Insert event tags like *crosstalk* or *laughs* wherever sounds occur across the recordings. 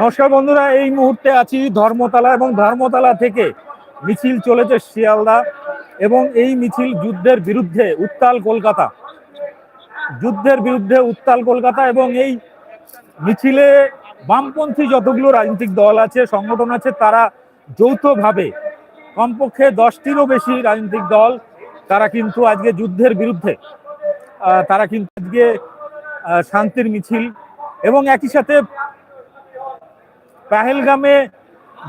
নমস্কার বন্ধুরা, এই মুহূর্তে আছি ধর্মতলা এবং ধর্মতলা থেকে মিছিল চলেছে শিয়ালদা এবং এই মিছিল যুদ্ধের বিরুদ্ধে উত্তাল কলকাতা। যুদ্ধের বিরুদ্ধে উত্তাল কলকাতা এবং এই মিছিলে বামপন্থী যতগুলো রাজনৈতিক দল আছে, সংগঠন আছে, তারা যৌথভাবে কমপক্ষে দশটিরও বেশি রাজনৈতিক দল, তারা কিন্তু আজকে যুদ্ধের বিরুদ্ধে তারা কিন্তু আজকে শান্তির মিছিল এবং একই সাথে পেহেলগামে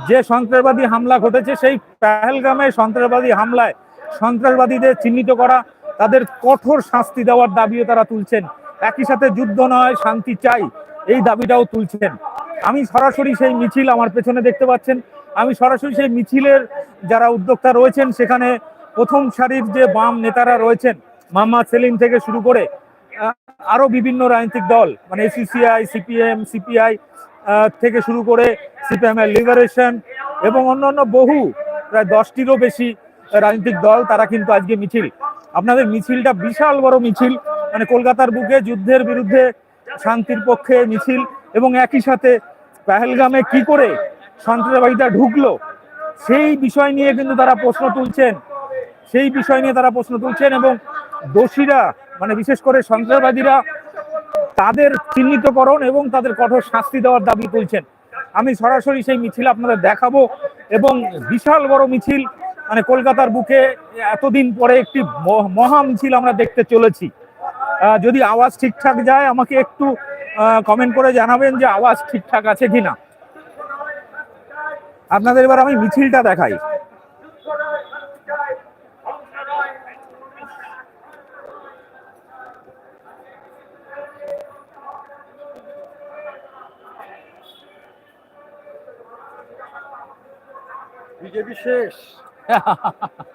যে সন্ত্রাসবাদী হামলা ঘটেছে, সেই পেহেলগামে সন্ত্রাসবাদী হামলায় সন্ত্রাসবাদীদের চিহ্নিত করা, তাদের কঠোর শাস্তি দেওয়ার দাবিও তারা তুলছেন। একই সাথে যুদ্ধ নয়, শান্তি চাই, এই দাবিটাও তুলছেন। আমি সরাসরি সেই মিছিল আমার পেছনে দেখতে পাচ্ছেন। আমি সরাসরি সেই মিছিলের যারা উদ্যোক্তা রয়েছেন, সেখানে প্রথম সারির যে বাম নেতারা রয়েছেন, মোহাম্মদ সেলিম থেকে শুরু করে আরও বিভিন্ন রাজনৈতিক দল মানে সিপিএম সিপিআই থেকে শুরু করে সিপিএম এর লিবারেশন এবং অন্যান্য বহু, প্রায় দশটিরও বেশি রাজনৈতিক দল তারা কিন্তু আজকে মিছিল। আপনাদের মিছিলটা বিশাল বড় মিছিল মানে কলকাতার বুকে যুদ্ধের বিরুদ্ধে শান্তির পক্ষে মিছিল এবং একই সাথে পেহেলগামে কি করে সন্ত্রাসবাদীরা ঢুকলো, সেই বিষয় নিয়ে কিন্তু তারা প্রশ্ন তুলছেন। সেই বিষয় নিয়ে তারা প্রশ্ন তুলছেন এবং দোষীরা মানে বিশেষ করে সন্ত্রাসবাদীরা তাদের চিহ্নিতকরণ এবং তাদের কঠোর শাস্তি দেওয়ার দাবি তুলছেন। আমি সরাসরি সেই মিছিল আপনাদের দেখাবো এবং বিশাল বড় মিছিল মানে কলকাতার বুকে এতদিন পরে একটি মহা মিছিল আমরা দেখতে চলেছি। যদি আওয়াজ ঠিকঠাক যায়, আমাকে একটু কমেন্ট করে জানাবেন যে আওয়াজ ঠিকঠাক আছে কিনা। আপনাদের এবার আমি মিছিলটা দেখাই। বিজেপি শেষ। *laughs*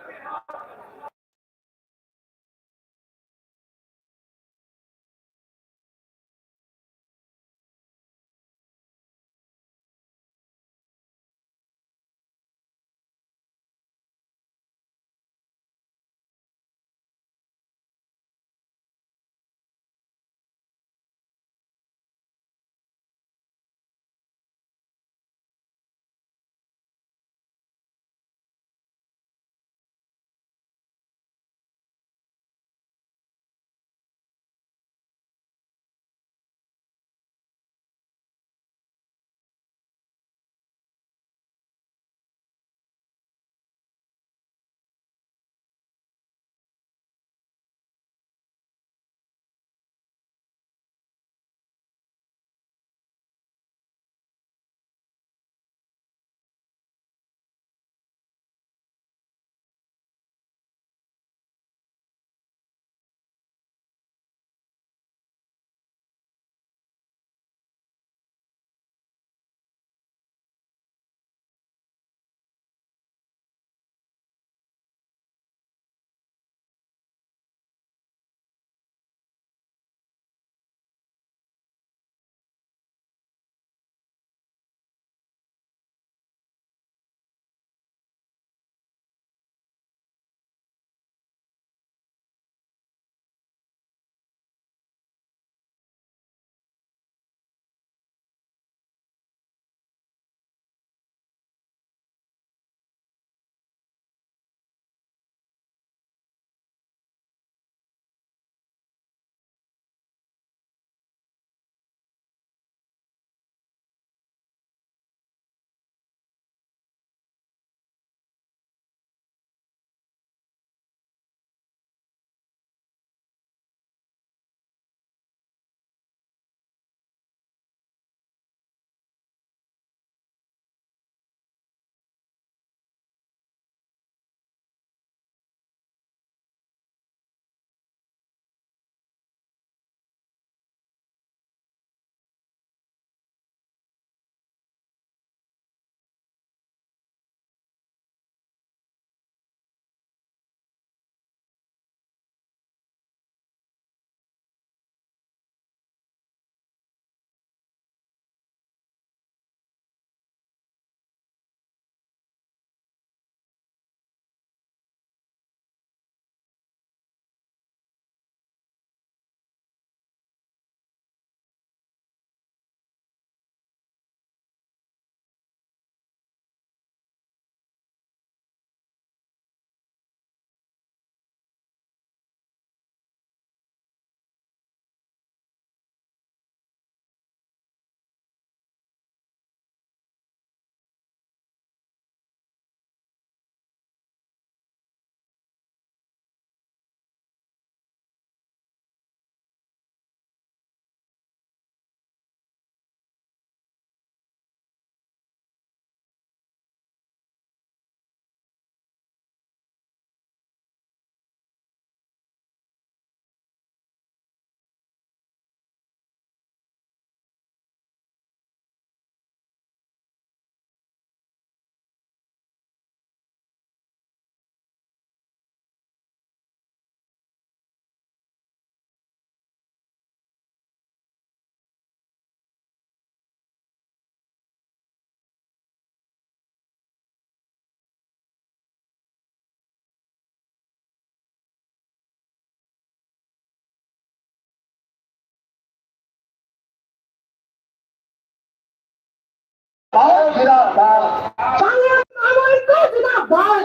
সংগ্রাম আমাকে জিন্দাবাদ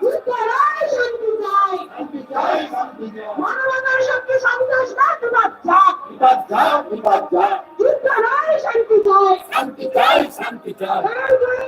বিদ্যালয় শান্তি চাই মানবতার শক্তি সন্ত্রাস না তোমার যাক বিদ্যালয় শান্তি চাই যারা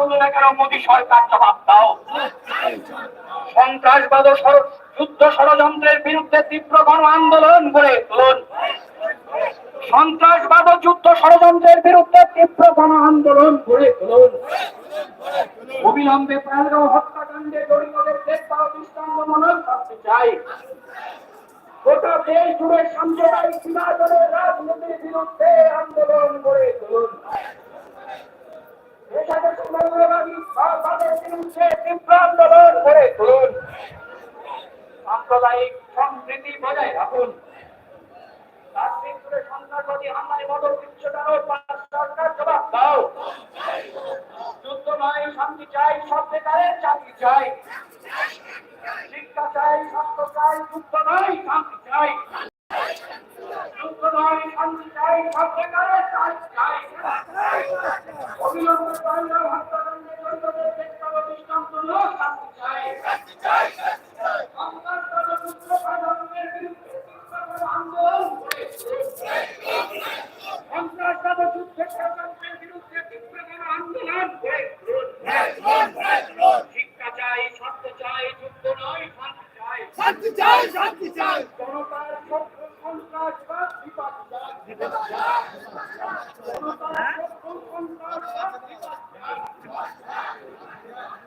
করতে পারলে না কেন মোদী সরকার জবাব দাও? সন্ত্রাসবাদ ও যুদ্ধ ষড়যন্ত্রের বিরুদ্ধে তীব্র গণ আন্দোলন গড়ে তুলুন। সন্ত্রাসবাদ ও যুদ্ধ ষড়যন্ত্রের বিরুদ্ধে তীব্র গণ আন্দোলন গড়ে তুলুন। অবিলম্বে পালগাঁও হত্যাকাণ্ডে জড়িতদের গ্রেপ্তার দৃষ্টান্তমূলক শাস্তি চাই। গোটা দেশ জুড়ে সাম্প্রদায়িক বিভাজনের রাজনীতির বিরুদ্ধে আন্দোলন গড়ে তুলুন দেশাদেশ মৌলবাদী সরকারের বিরুদ্ধে তীব্র আন্দোলন গড়ে তুলুন সাম্প্রদায়িক সম্প্রীতি বজায় রাখুন। সন্ত্রাসবাদী হামলায় মদত দাও। যুদ্ধ নয়, শান্তি চাই, সব বেকারের চাকরি চাই শিক্ষা চাই স্বাস্থ্য চাই যুদ্ধ নয় শান্তি চাই যুদ্ধ নয় শান্তি চাই সব বেকারের চাকরি চাই অবিলম্বে পাঞ্জাব হত্যাকাণ্ডে জড়িতদের গ্রেপ্তার ও দৃষ্টান্তমূলক শাস্তি চাই সন্ত্রাসবাদ ও যুদ্ধ ষড়যন্ত্রের বিরুদ্ধে তীব্র আন্দোলন করে সন্ত্রাসবাদ ও যুদ্ধ ষড়যন্ত্রের বিরুদ্ধে তীব্র আন্দোলন করে শিক্ষা চাই স্বাস্থ্য চাই যুদ্ধ নয় শান্তি চাই জনতার শত্রু সন্ত্রাসবাদ বিপাক চাই জনতার শত্রু সন্ত্রাসবাদ বিপাক চাই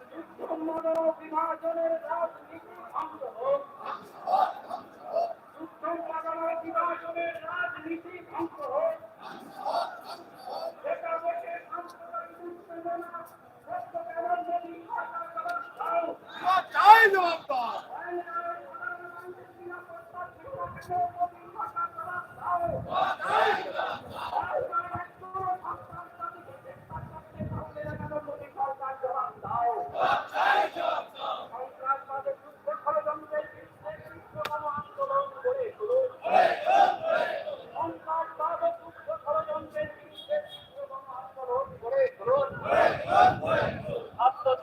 যুদ্ধ মন বিভাজনের রাজনীতি ভঙ্গ হোক যুদ্ধ মন বিভাজনের রাজনীতি ভঙ্গ হোক বেকার বসে সাম্প্রদায়িক উত্তেজনা সত্য কেমন যদি সরকার জবাব দাও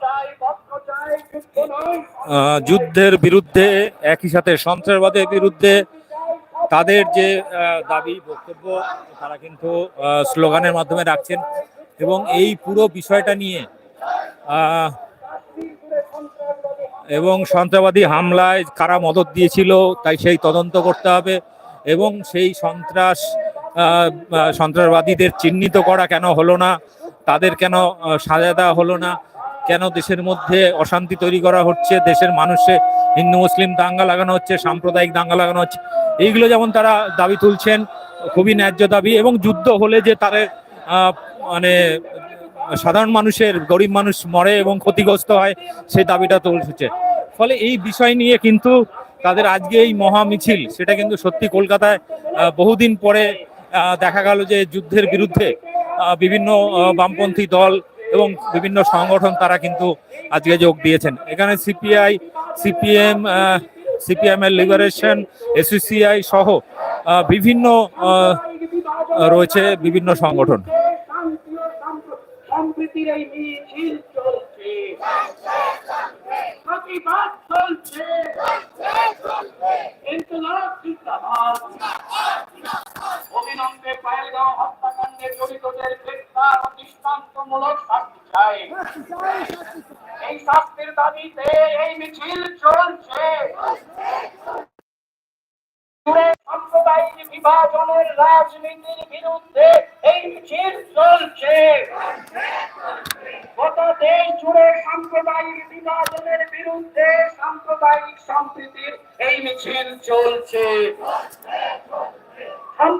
চাই ভক্ত চাই যুদ্ধ নয় আহ, যুদ্ধের বিরুদ্ধে, একই সাথে সন্ত্রাসবাদের বিরুদ্ধে তাদের যে দাবি, বক্তব্য, তারা কিন্তু স্লোগানের মাধ্যমে রাখছেন। এবং এই পুরো বিষয়টা নিয়ে এবং সন্ত্রাসবাদী হামলায় কারা মদত দিয়েছিল, তাই সেই তদন্ত করতে হবে। এবং সেই সন্ত্রাস সন্ত্রাসবাদীদের চিহ্নিত করা কেন হলো না, তাদের কেন সাজা দেওয়া হলো না কেন দেশের মধ্যে অশান্তি তৈরি করা হচ্ছে? দেশের মানুষে হিন্দু, মুসলিম দাঙ্গা লাগানো হচ্ছে, সাম্প্রদায়িক দাঙ্গা লাগানো হচ্ছে। এইগুলো যেমন তারা দাবি তুলছেন, খুবই ন্যায্য দাবি এবং যুদ্ধ হলে যে তাদের মানে সাধারণ মানুষের, গরিব মানুষ মরে এবং ক্ষতিগ্রস্ত হয়, সেই দাবিটা তুলছে। ফলে এই বিষয় নিয়ে কিন্তু তাদের আজকে এই মহা মিছিল, সেটা কিন্তু সত্যি কলকাতায় বহুদিন পরে দেখা গেল যে যুদ্ধের বিরুদ্ধে বিভিন্ন বামপন্থী দল এবং বিভিন্ন সংগঠন তারা কিন্তু আজকে যোগ দিয়েছেন। এখানে সিপিআই, সিপিএম সিপিএম এর লিবারেশন, এসইসিআই সহ বিভিন্ন রয়েছে বিভিন্ন সংগঠন। সম্প্রীতির এই মিছিল চলছে।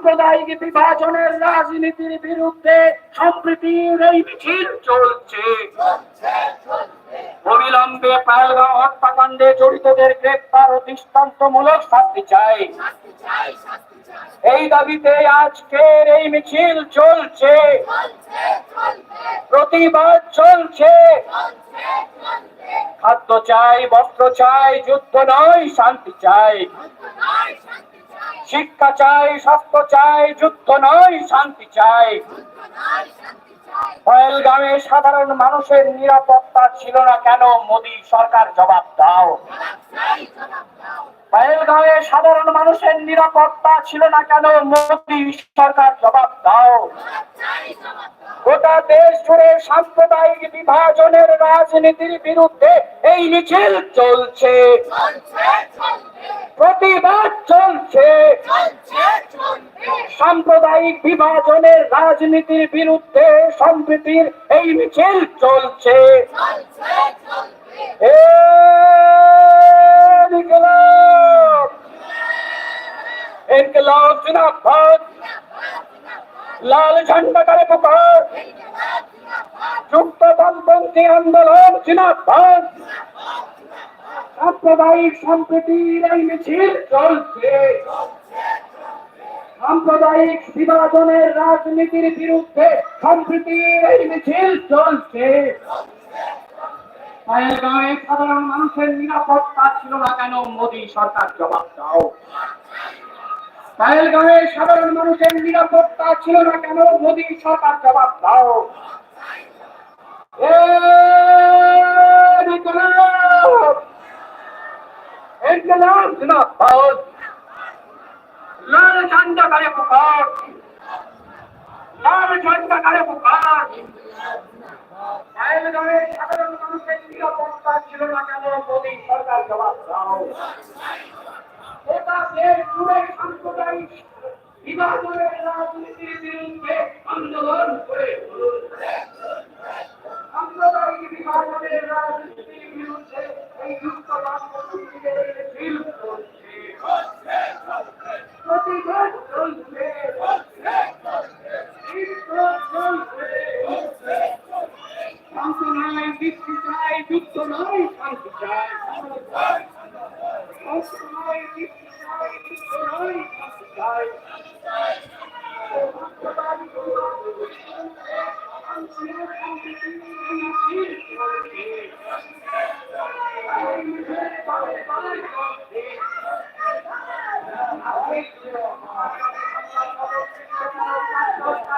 সাম্প্রদায়িক বিভাজনের রাজনীতির বিরুদ্ধে সম্প্রীতির এই মিছিল চলছে। অবিলম্বে হত্যাকাণ্ডে জড়িতদের গ্রেপ্তার ও দৃষ্টান্তমূলক শাস্তি চাই। এই দাবিতে আজকের এই মিছিল চলছে। প্রতিবাদ চলছে। খাদ্য চাই, বস্ত্র চাই, যুদ্ধ নয়, শান্তি চাই। শিক্ষা চাই, স্বাস্থ্য চাই, যুদ্ধ নয়, শান্তি চাই। গ্রামে সাধারণ মানুষের নিরাপত্তা ছিল না কেন? মোদী সরকার জবাব দাও। পয়েলগাঁওয়ে সাধারণ মানুষের নিরাপত্তা ছিল না কেন? মোদী সরকার জবাব দাও। গোটা দেশ জুড়ে সাম্প্রদায়িক বিভাজনের রাজনীতির বিরুদ্ধে এই মিছিল চলছে। প্রতিবাদ চলছে। সাম্প্রদায়িক বিভাজনের রাজনীতির বিরুদ্ধে সম্প্রীতির এই মিছিল চলছে। ইনকলাব ইনকলাব জিন্দাবাদ। লাল ঝান্ডা করে পুকার। যুক্ত বামপন্থী আন্দোলন জিন্দাবাদ। সাম্প্রদায়িক সম্প্রীতির এই মিছিল চলছে। সাম্প্রদায়িক বিভাজনের রাজনীতির বিরুদ্ধে সম্প্রীতির এই মিছিল চলছে। পায়েলগাঁওয়ে সাধারণ মানুষের নিরাপত্তা ছিল না কেন? মোদী সরকার জবাব দাও। পায়েলগাঁওয়ে সাধারণ মানুষের নিরাপত্তা ছিল না কেন? মোদী সরকার জবাব দাও। ইনকলাব! জিন্দাবাদ! লাল ঝান্ডা গায়ে পুকার লাল জয়টা গায়ে পুকার পায়েলগাঁওয়ে সাধারণ মানুষের ছিল না কেন? মোদী সরকার জবাব দাও। গোটা দেশ জুড়ে সাম্প্রদায়িক বিভাজনের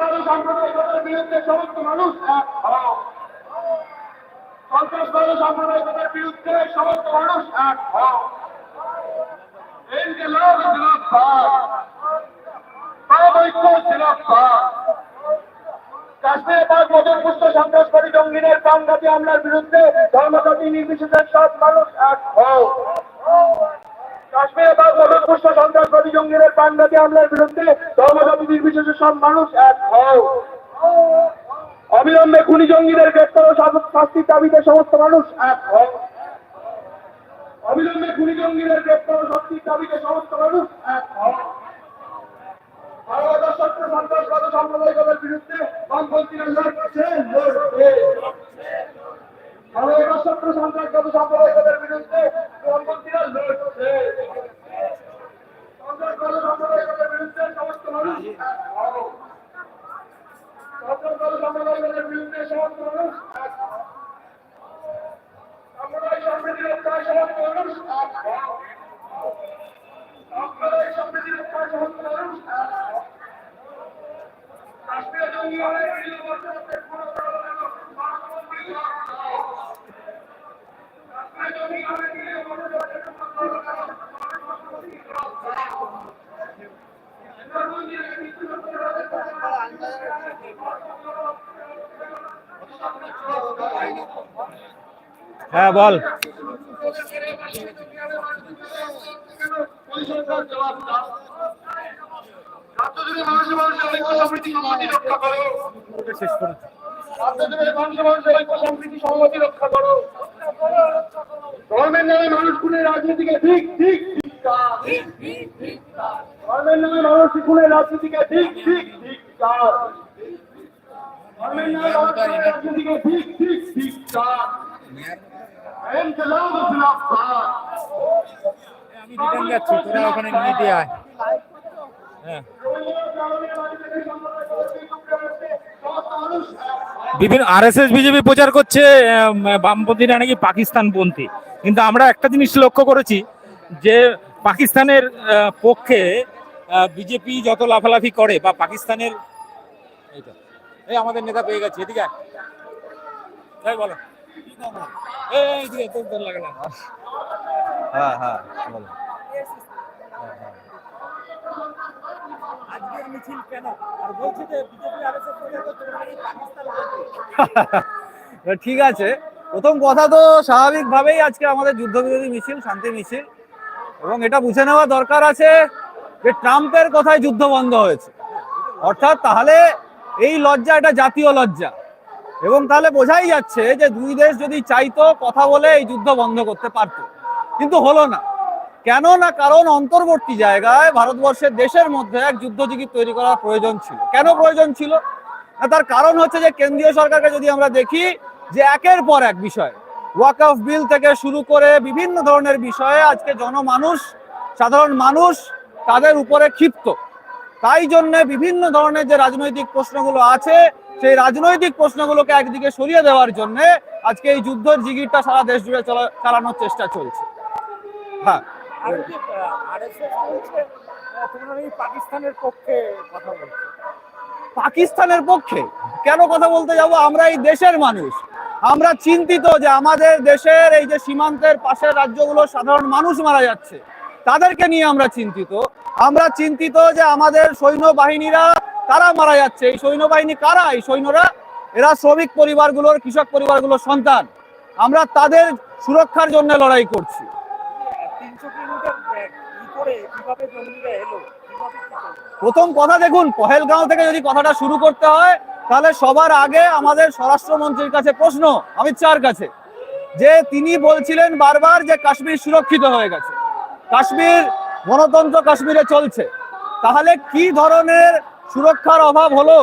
বারো সাম্প্রদায়িকতার বিরুদ্ধে সমস্ত মানুষ এক হও। বারো সাম্প্রদায়িকতার বিরুদ্ধে সমস্ত মানুষ এক হও। ইনকিলাব সন্ত্রাসবাদী বিরুদ্ধে ধর্মজাতি নির্বিশেষে সব মানুষ এক হও। কাশ্মীরে পাক মদনপুষ্ট সন্ত্রাসবাদী জঙ্গিদের প্রাণঘাতী হামলার বিরুদ্ধে ধর্মজাতি নির্বিশেষে সব মানুষ এক হও। অবিলম্বে খুনি জঙ্গিদের গ্রেপ্তার ও শাস্তির দাবিতে সমস্ত মানুষ এক হও। অবিলম্বে খুনি জঙ্গিদের গ্রেপ্তার ও শাস্তির দাবিতে সমস্ত মানুষ এক হও মানবতার সত্ত্বে সন্ত্রাসবাদ ও সাম্প্রদায়িকতার বিরুদ্ধে বামপন্থীরা লড়ছে লড়বে মানবতার সত্ত্বে সন্ত্রাসবাদ ও সাম্প্রদায়িকতার বিরুদ্ধে বামপন্থীরা লড়ছে সন্ত্রাসবাদ ও সাম্প্রদায়িকতার বিরুদ্ধে সমস্ত মানুষ এক হও। সন্ত্রাসবাদ ও সাম্প্রদায়িকতার বিরুদ্ধে সমস্ত মানুষ এক হও। সাম্প্রদায়িক সম্প্রীতি রক্ষায় সমস্ত মানুষ এক হও। সাম্প্রদায়িক সম্প্রীতি রক্ষায় সমস্ত মানুষ এক হও। কাশ্মীরে জঙ্গি হলে ভিডিও বর্তমানে কোনো কারণে মানববন্ধী হও। কাশ্মীরে জঙ্গি হলে ভিডিও বর্তমানে কোনো কারণে মানববন্ধী হও। হিন্দুবন্দির মৃত্যু হ্যাঁ বল পরিসংখ্যার জবাব দাও রাজ্যজুড়ে মানুষের মানুষের ঐক্য সমৃদ্ধি সংহতি রক্ষা করো শেষ করে রাজ্যজুড়ে মানুষের মানুষের ঐক্য সমৃদ্ধি সংহতি রক্ষা করো ধর্মের নামে মানুষ খুনের রাজনীতিকে ঠিক ঠিক ধর্মের নামে মানুষ খুনের রাজনীতিকে ঠিক ঠিক ঠিক ধর্মের নামে মানুষ রাজনীতিকে ঠিক ঠিক ঠিক হ্যাঁ। বিভিন্ন আরএসএস, বিজেপি প্রচার করছে বামপন্থীরা নাকি পাকিস্তানপন্থী। কিন্তু আমরা একটা জিনিস লক্ষ্য করেছি, যে পাকিস্তানের পক্ষে বিজেপি যত লাফালাফি করে, বা পাকিস্তানের, এই আমাদের নেতা পেয়ে গেছে, এদিকে। এই বলো। হ্যাঁ হ্যাঁ বলো। *laughs* ঠিক আছে। প্রথম কথা তো স্বাভাবিকভাবেই আজকে আমাদের যুদ্ধবিরোধী মিছিল শান্তি মিছিল। এবং এটা বুঝে নেওয়া দরকার আছে যে ট্রাম্পের কথায় যুদ্ধ বন্ধ হয়েছে। অর্থাৎ তাহলে এই লজ্জা এটা জাতীয় লজ্জা। এবং তাহলে বোঝাই যাচ্ছে যে দুই দেশ যদি চাইতো কথা বলে এই যুদ্ধ বন্ধ করতে পারতো। কিন্তু হলো না। কেন না কারণ অন্তর্বর্তী জায়গায় ভারতবর্ষের দেশের মধ্যে এক যুদ্ধজীবী তৈরি করার প্রয়োজন ছিল। কেন প্রয়োজন ছিল? তার কারণ হচ্ছে যে কেন্দ্রীয় সরকারকে যদি আমরা দেখি যে একের পর এক বিষয় ওয়াকফ বিল থেকে শুরু করে বিভিন্ন ধরনের বিষয়ে আজকে জনমানুষ, সাধারণ মানুষ তাদের উপরে ক্ষিপ্ত। তাই জন্য বিভিন্ন ধরনের যে রাজনৈতিক প্রশ্নগুলো আছে সেই রাজনৈতিক প্রশ্নগুলোকে একদিকে সরিয়ে দেওয়ার জন্য আজকে এই যুদ্ধের জিগিরটা সারা দেশ জুড়ে চলা- চালানোর চেষ্টা চলছে। হ্যাঁ। পাকিস্তানের পক্ষে কথা বলছো। পাকিস্তানের পক্ষে? কেন কথা বলতে যাব? আমরা এই দেশের মানুষ। আমরা চিন্তিত যে আমাদের দেশের এই যে সীমান্তের পাশের রাজ্যগুলো সাধারণ মানুষ মারা যাচ্ছে তাদেরকে নিয়ে আমরা চিন্তিত। আমরা চিন্তিত যে আমাদের সৈন্যবাহিনীরা তারা মারা যাচ্ছে? এই সৈন্যবাহিনী কারা? এই সৈন্যরা? এরা শ্রমিক পরিবারগুলোর, কৃষক পরিবারগুলোর সন্তান। আমরা তাদের সুরক্ষার জন্য লড়াই করছি। করে? প্রথম কথা দেখুন, পহেলগাঁও থেকে যদি কথাটা শুরু করতে হয়, তাহলে সবার আগে আমাদের স্বরাষ্ট্রমন্ত্রীর কাছে প্রশ্ন, অমিত শাহর কাছে। যে তিনি বলছিলেন বারবার যে কাশ্মীর সুরক্ষিত হয়ে গেছে। কাশ্মীর, গণতন্ত্র কাশ্মীরে চলছে। তাহলে কি ধরনের সুরক্ষার অভাব হলো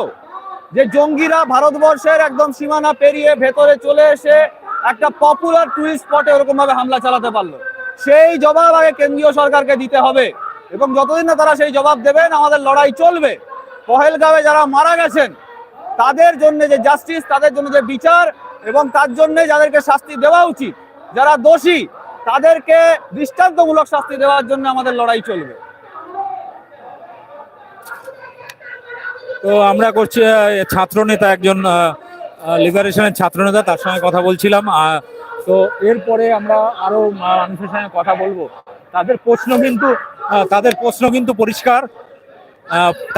যে জঙ্গিরা ভারতবর্ষের একদম সীমানা পেরিয়ে ভেতরে চলে এসে একটা পপুলার টুরিস্ট স্পটে ওরকম ভাবে হামলা চালাতে পারল। সেই জবাব আগে কেন্দ্রীয় সরকারকে দিতে হবে এবং যতদিন না তারা সেই জবাব দেবেন, আমাদের লড়াই চলবে। পহেলগাঁওয়ে যারা মারা গেছেন, তাদের জন্য যে জাস্টিস তাদের জন্য যে বিচার এবং তার জন্য যাদেরকে শাস্তি দেওয়া উচিত, যারা দোষী, তাদেরকে দৃষ্টান্তমূলক শাস্তি দেওয়ার জন্য আমাদের লড়াই চলবে। তো আমরা করছি ছাত্র নেতা একজন লিবারেশনের ছাত্র নেতা তার সঙ্গে কথা বলছিলাম তো এরপরে আমরা আরও মানুষের সঙ্গে কথা বলব। তাদের প্রশ্ন কিন্তু তাদের প্রশ্ন কিন্তু পরিষ্কার।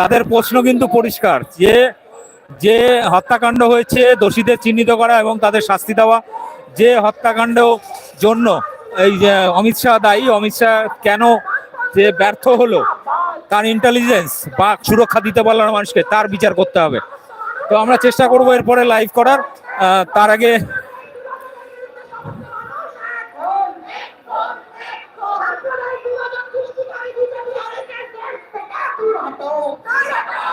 তাদের প্রশ্ন কিন্তু পরিষ্কার যে যে হত্যাকাণ্ড হয়েছে, দোষীদের চিহ্নিত করা এবং তাদের শাস্তি দেওয়া, যে হত্যাকাণ্ড জন্য এই যে অমিত শাহ দায়ী, অমিত শাহ কেন যে ব্যর্থ হলো তার ইন্টেলিজেন্স বা সুরক্ষা দিতে পারল না মানুষকে তার বিচার করতে হবে তো আমরা চেষ্টা করব এরপরে লাইভ করার তার আগে Oh, বিভাজন